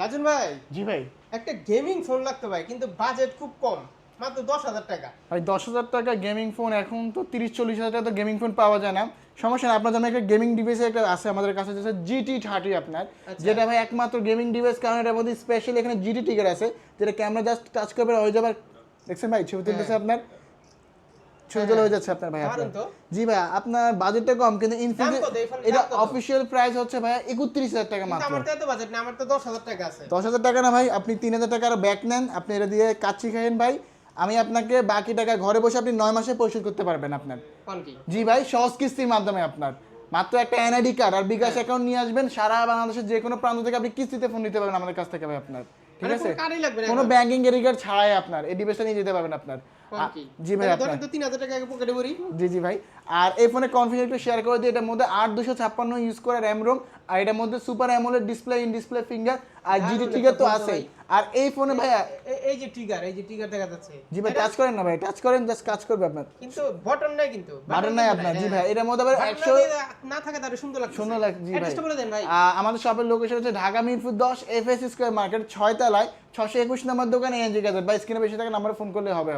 রাজন ভাই? জি ভাই। একটা গেমিং ফোন লাগতো ভাই কিন্তু বাজেট খুব কম মাত্র দশ হাজার টাকা। ভাই দশ হাজার টাকা গেমিং ফোন এখন তো তিরিশ চল্লিশ হাজার টাকা তো গেমিং ফোন পাওয়া যায় না। সমস্যা নেই আপনার জন্য একটা গেমিং ডিভাইস একটা আছে আমাদের কাছে যেটা জিটি থার্টি আপনার আচ্ছা। যেটা ভাই একমাত্র গেমিং ডিভাইস কারণ এটার মধ্যে স্পেশালি এখানে জিটি টিকার আছে যেটা ক্যামেরা জাস্ট টাচ করবে হয়ে যাবে দেখছেন ভাই ছবি তুলতেছে আপনার। ছবি হয়ে যাচ্ছে আপনার ভাই আপনার। তো। জি ভাই আপনার বাজেটটা কম কিন্তু ফোনের এটা? অফিসিয়াল প্রাইস হচ্ছে ভাই একত্রিশ হাজার টাকা কিন্তু মাত্র। আমার তো এত বাজেট না আমার তো দশ হাজার টাকা আছে। দশ হাজার টাকা না ভাই আপনি তিন হাজার টাকার ব্যাক নেন আপনি এটা দিয়ে কাচ্চি খাইয়েন ভাই। আমি আপনাকে বাকি টাকা ঘরে বসে আপনি নয় মাসে পরিশোধ করতে পারবেন আপনার। কোন কি? জি ভাই সহজ কিস্তির মাধ্যমে আপনার। মাত্র একটা এনআইডি কার্ড আর বিকাশ অ্যাকাউন্ট নিয়ে আসবেন সারা বাংলাদেশের যে কোনো প্রান্ত থেকে আপনি কিস্তিতে ফোন নিতে পারবেন আমাদের কাছ থেকে ভাই আপনার। ঠিক আছে? কোনো ব্যাংকিং এর এরিকার ছাড়াই আপনার এই ডিভাইসটা নিয়ে যেতে পারবেন আপনার? জি ভাই আপনার। তো তিন হাজার টাকা আগে পকেটে ভরি। জি জি ভাই। আর এই ফোনে কনফিগার একটু শেয়ার করে দিই এটার মধ্যে আট দুশো ছাপ্পান্ন ইউজ করে র্যাম রোম আর এটার মধ্যে super AMOLED display in display finger আর জিডি দারুণ টিকার তো আছেই। আর এই ফোনে ভাইয়া এই যে ট্রিগার এই যে ট্রিগার দেখা যাচ্ছে। জি ভাই টাচ করেন না ভাই টাচ করেন জাস্ট কাজ করবে আপনার। কিন্তু বাটন নাই কিন্তু। বাটন নাই আপনার জি ভাই এটার মধ্যে আবার Button একশো না থাকে তাহলে সুন্দর লাগছে সুন্দর লাগছে জি ভাই। অ্যাড্রেসটা বলে দেন ভাই। আমাদের শপের লোকেশন হচ্ছে ঢাকা মিরপুর দশ এফ এস স্কোয়ার মার্কেট 6 তলায় ছশো একুশ নম্বর দোকানে এনজি গ্যাজেট বা স্ক্রিনে বেশি থাকে নম্বরে ফোন করলে হবে